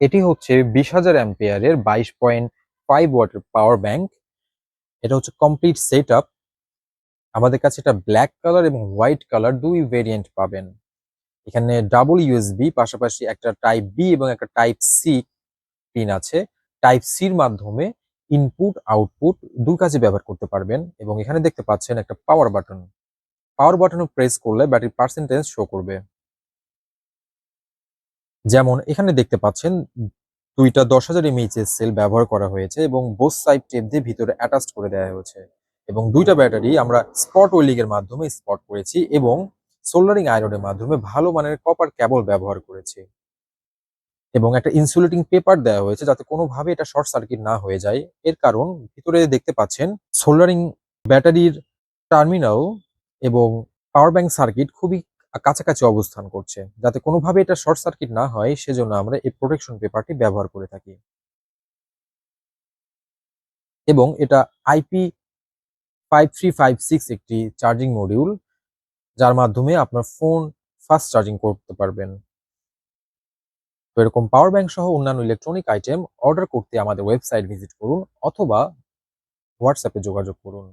এটি হচ্ছে বিশ হাজার অ্যাম্পিয়ারের বাইশ পয়েন্ট ফাইভ ওয়াটের পাওয়ার ব্যাংক। এটা হচ্ছে কমপ্লিট সেট আপ আমাদের কাছে এটা ব্ল্যাক কালার এবং হোয়াইট কালার দুই ভেরিয়েন্ট পাবেন। এখানে ডাবল ইউএসবি পাশাপাশি একটা টাইপ বি এবং একটা টাইপ সি পিন আছে। টাইপ সির মাধ্যমে ইনপুট আউটপুট দুই কাজে ব্যবহার করতে পারবেন এবং এখানে দেখতে পাচ্ছেন একটা পাওয়ার বাটন পাওয়ার বাটনে প্রেস করলে ব্যাটারি পার্সেন্টেজ শো করবে। যেমন এখানে দেখতে পাচ্ছেন, দুইটা দশ হাজার এমএইচ এর সেল ব্যবহার করা হয়েছে এবং বোস সাইড টেপ দিয়ে ভিতরে অ্যাটাচ করে দেওয়া হয়েছে এবং দুইটা ব্যাটারি আমরা স্পট ওয়েলিং এর মাধ্যমে স্পট করেছি এবং সোল্ডারিং আয়রনের মাধ্যমে ভালো মানের কপার কেবল ব্যবহার করেছি। এবং একটা ইনসুলেটিং পেপার দেওয়া হয়েছে যাতে কোনোভাবে এটা শর্ট সার্কিট না হয়ে যায়। এর কারণ ভিতরে দেখতে পাচ্ছেন সোল্ডারিং ব্যাটারির টার্মিনাল এবং পাওয়ার ব্যাংক সার্কিট খুবই কাছাকাছি অবস্থান করছে। যাতে কোনোভাবে এটা শর্ট সার্কিট না হয়, সেজন্য আমরা এই প্রোটেকশন পেপারটি ব্যবহার করে থাকি। এবং এটা IP five three five six একটি চার্জিং মডিউল যার মাধ্যমে আপনার ফোন ফাস্ট চার্জিং করতে পারবেন। তো এরকম পাওয়ার ব্যাংক সহ অন্যান্য ইলেকট্রনিক আইটেম অর্ডার করতে আমাদের ওয়েবসাইট ভিজিট করুন, অথবা হোয়াটসঅ্যাপে যোগাযোগ করুন।